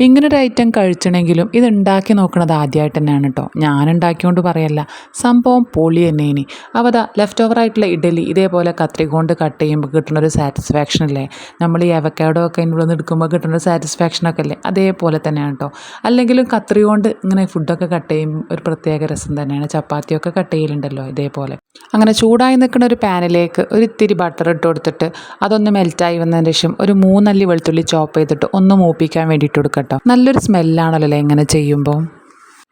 ഇങ്ങനൊരു ഐറ്റം കഴിച്ചണമെങ്കിലും ഇത് ഉണ്ടാക്കി നോക്കുന്നത് ആദ്യമായിട്ട് തന്നെയാണ് കേട്ടോ ഞാൻ ഉണ്ടാക്കിയോണ്ട് പറയല്ല. സംഭവം പൊളി തന്നെ ഇനി അപ്പോൾ അതാ ലെഫ്റ്റ് ഓവർ ആയിട്ടുള്ള ഇഡലി ഇതേപോലെ കത്രിക കൊണ്ട് കട്ട് ചെയ്യുമ്പോൾ കിട്ടുന്ന ഒരു സാറ്റിസ്ഫാക്ഷൻ അല്ലേ നമ്മൾ ഈ അവക്കാഡോ ഒക്കെ അതിന്റെ ഉള്ളിൽ എടുക്കുമ്പോൾ കിട്ടുന്ന ഒരു സാറ്റിസ്ഫാക്ഷൻ ഒക്കെ അല്ലേ? അതേപോലെ തന്നെയാണ് കേട്ടോ അല്ലെങ്കിലും കത്രിക കൊണ്ട് ഇങ്ങനെ ഫുഡൊക്കെ കട്ട് ചെയ്യുമ്പോൾ ഒരു പ്രത്യേക രസം തന്നെയാണ്. ചപ്പാത്തിയൊക്കെ കട്ട് ചെയ്യലുണ്ടല്ലോ ഇതേപോലെ. അങ്ങനെ ചൂടായി നിൽക്കുന്ന ഒരു പാനിലേക്ക് ഒരു ഇത്തിരി ബട്ടർ ഇട്ട് കൊടുത്തിട്ട് അതൊന്ന് മെൽറ്റായി വന്നതിന് ശേഷം ഒരു മൂന്നല്ലി വെളുത്തുള്ളി ചോപ്പ് ചെയ്തിട്ട് ഒന്ന് മൂപ്പിക്കാൻ വേണ്ടിയിട്ട് കൊടുക്കട്ടോ നല്ലൊരു സ്മെല്ലാണല്ലോ അല്ലേ ഇങ്ങനെ ചെയ്യുമ്പോൾ?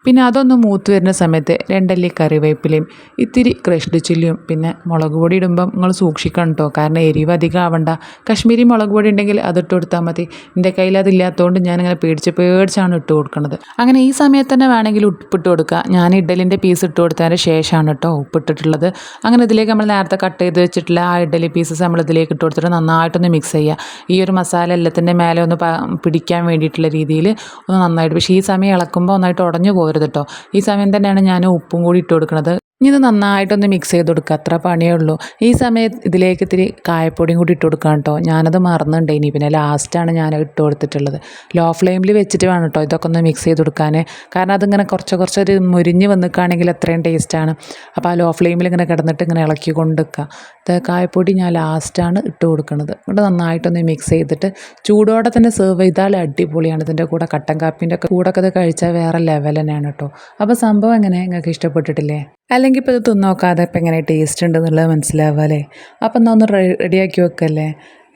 പിന്നെ അതൊന്ന് മൂത്ത് വരുന്ന സമയത്ത് രണ്ടല്ലി കറിവേപ്പിലയും ഇത്തിരി ക്രഷ്ഡ് ചില്ലിയും പിന്നെ മുളക് പൊടി ഇടുമ്പം നിങ്ങൾ സൂക്ഷിക്കണം കേട്ടോ കാരണം എരിവ് അധികം ആവണ്ട. കശ്മീരി മുളക് പൊടി ഉണ്ടെങ്കിൽ അതിട്ട് കൊടുത്താൽ മതി. എന്റെ കയ്യിൽ അതില്ലാത്തതുകൊണ്ട് ഞാനിങ്ങനെ പേടിച്ച് പേടിച്ചാണ് ഇട്ട് കൊടുക്കുന്നത് അങ്ങനെ ഈ സമയത്ത് തന്നെ വേണമെങ്കിൽ ഉപ്പിട്ട് കൊടുക്കുക. ഞാൻ ഇഡലിന്റെ പീസ് ഇട്ട് കൊടുത്തതിന് ശേഷമാണ് കേട്ടോ ഉപ്പിട്ടിട്ടുള്ളത് അങ്ങനെ ഇതിലേക്ക് നമ്മൾ നേരത്തെ കട്ട് ചെയ്ത് വെച്ചിട്ടുള്ള ആ ഇഡലി പീസസ് നമ്മൾ ഇതിലേക്ക് ഇട്ട് കൊടുത്തിട്ട് നന്നായിട്ടൊന്ന് മിക്സ് ചെയ്യുക. ഈ ഒരു മസാല എല്ലാത്തിന്റെ മേലെ ഒന്ന് പിടിക്കാൻ വേണ്ടിയിട്ടുള്ള രീതിയിൽ ഒന്ന് നന്നായിട്ട്. പക്ഷേ ഈ സമയം ഇളക്കുമ്പോൾ നന്നായിട്ട് ഉടഞ്ഞു പോകരുത് കേട്ടോ ഈ സമയം തന്നെയാണ് ഞാൻ ഉപ്പും കൂടി ഇട്ട് കൊടുക്കുന്നത്. ഇനി ഇത് നന്നായിട്ടൊന്ന് മിക്സ് ചെയ്ത് കൊടുക്കുക അത്ര പണിയേ ഉള്ളൂ. ഈ സമയത്ത് ഇതിലേക്ക് ഇത്തിരി കായപ്പൊടിയും കൂടി ഇട്ട് കൊടുക്കാം കേട്ടോ ഞാനത് മറന്നുണ്ട്. ഇനി പിന്നെ ലാസ്റ്റാണ് ഞാൻ ഇട്ട് കൊടുത്തിട്ടുള്ളത്. ലോ ഫ്ലെയിമിൽ വെച്ചിട്ട് വേണം കേട്ടോ ഇതൊക്കെ ഒന്ന് മിക്സ് ചെയ്ത് കൊടുക്കാൻ കാരണം അതിങ്ങനെ കുറച്ച് കുറച്ചൊരു മുരിഞ്ഞ് വന്നിക്കുകയാണെങ്കിൽ അത്രയും ടേസ്റ്റാണ് അപ്പോൾ ആ ലോ ഫ്ലെയിമിൽ ഇങ്ങനെ കിടന്നിട്ട് ഇങ്ങനെ ഇളക്കി കൊണ്ടിരിക്കുക ഇത് കായപ്പൊടി ഞാൻ ലാസ്റ്റാണ് ഇട്ട് കൊടുക്കുന്നത് ഇവിടെ നന്നായിട്ടൊന്ന് മിക്സ് ചെയ്തിട്ട് ചൂടോടെ തന്നെ സെർവ് ചെയ്താൽ അടിപൊളിയാണ്. ഇതിന്റെ കൂടെ കട്ടൻ കാപ്പിന്റെ ഒക്കെ കൂടെ ഒക്കെ ഇത് കഴിച്ചാൽ വേറെ ലെവൽ തന്നെയാണ് കേട്ടോ അപ്പോൾ സംഭവം എങ്ങനെ? നിങ്ങൾക്ക് ഇഷ്ടപ്പെട്ടിട്ടില്ലേ? അല്ലെങ്കിൽ ഇപ്പോൾ ഇത് തിന്നോക്കാതെ ഇപ്പം എങ്ങനെ ടേസ്റ്റ് ഉണ്ടെന്നുള്ളത് മനസ്സിലാവുക അല്ലേ? അപ്പം എന്നാൽ ഒന്ന് റെഡിയാക്കി വെക്കല്ലേ?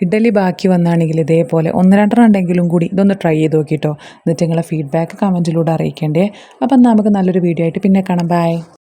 ഇഡലി ബാക്കി വന്നാണെങ്കിൽ ഇതേപോലെ ഒന്ന് രണ്ടെണ്ണം ഉണ്ടെങ്കിലും കൂടി ഇതൊന്ന് ട്രൈ ചെയ്ത് നോക്കിയിട്ടോ എന്നിട്ട് നിങ്ങളെ ഫീഡ്ബാക്ക് കമന്റിലൂടെ അറിയിക്കേണ്ടേ? അപ്പം നമുക്ക് നല്ലൊരു വീഡിയോ ആയിട്ട് പിന്നെ കാണാം. ബൈ